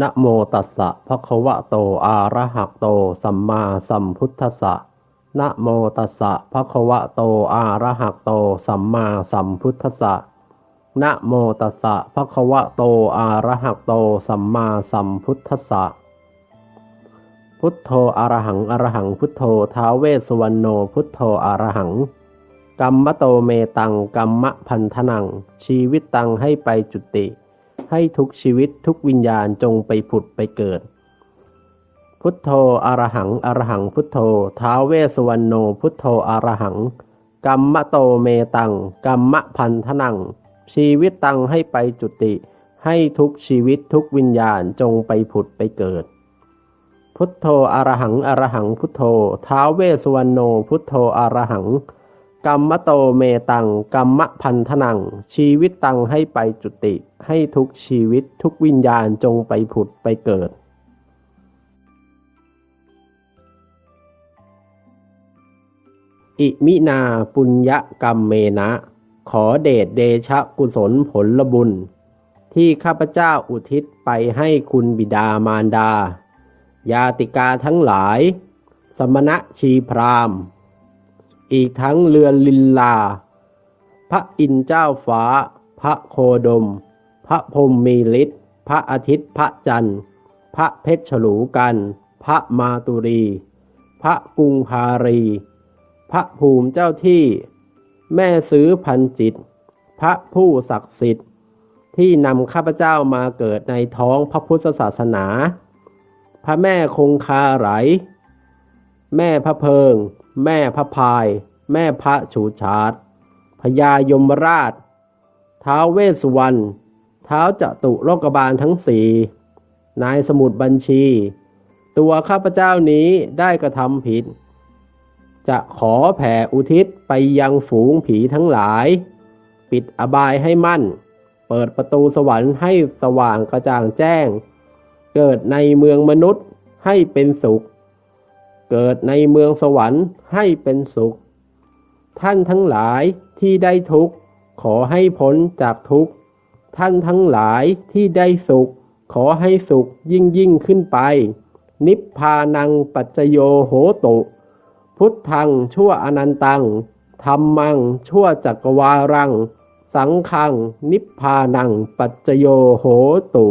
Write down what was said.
นะโมตัสสะภะคะวะโตอะระหะโต สัมมาสัมพุทธัสสะนะโมตัสสะภะคะวะโตอะระหะโต สัมมาสัมพุทธัสสะนะโมตัสสะภะคะวะโตอะระหะโต สัมมาสัมพุทธัสสะพุทโธอะระหังอะระหังพุทโธท้าวเวสสุวรรณโนพุทโธอะระหังกัมมะโตเมตังกัมมะพันธนัง ชีวิตตังให้ไปจุติ ให้ทุกชีวิตทุกวิญญาณจงไปผุดไปเกิด พุทโธอะระหังอะระหังพุทโธ ท้าวเวสสุวรรณโนพุทโธอะระหังกัมมะโตเมตังกัมมะพันธนัง ชีวิตตังให้ไปจุติ ให้ทุกชีวิตทุกวิญญาณจงไปผุดไปเกิด พุทโธอะระหังอะระหังพุทโธ ท้าวเวสสุวรรณโนพุทโธอะระหัง กัมมโตเมตังกัมมพันธนัง ชีวิตตังให้ไปจุติ ให้ทุกชีวิตทุกวิญญาณจงไปผุดไปเกิด อิมินาปุญญกรรมเมนะ ขอเดชเดชะกุศลผลบุญ ที่ข้าพเจ้าอุทิศไปให้คุณบิดามารดา ยาติกาทั้งหลาย สมณะชีพรามณ์ อีกทั้งเรือนลินลา พระอินเจ้าฟ้า พระโคดม พระพรมมีฤทธิ์พระอาทิตย์พระจันทร์ พระเพชรฉลูกัน พระมาตุรี พระกุงพารี พระภูมิเจ้าที่ แม่ซื้อพันจิต พระผู้ศักดิ์สิทธิ์ ที่นำข้าพเจ้ามาเกิดในท้องพระพุทธศาสนา พระแม่คงคาไหลแม่พระเพิง แม่พระพาย แม่พระฉูชาดพญายมราช ท้าวเวสสุวรรณท้าวจตุโลกบาลทั้งสี่นายสมุดบัญชี ตัวข้าพเจ้านี้ได้กระทำผิด จะขอแผ่อุทิศไปยังฝูงผีทั้งหลาย ปิดอบายให้มั่น เปิดประตูสวรรค์ให้สว่างกระจ่างแจ้ง เกิดในเมืองมนุษย์ให้เป็นสุข เกิดในเมืองสวรรค์ให้เป็นสุข ท่านทั้งหลายที่ได้ทุกข์ ขอให้พ้นจากทุกข์ ท่านทั้งหลายที่ได้สุข ขอให้สุขยิ่งยิ่งขึ้นไป นิพพานังปัจโยโหตุ พุทธังชั่วอนันตังธรรมังชั่วจักรวารัง สังฆังนิพพานังปัจโยโหตุ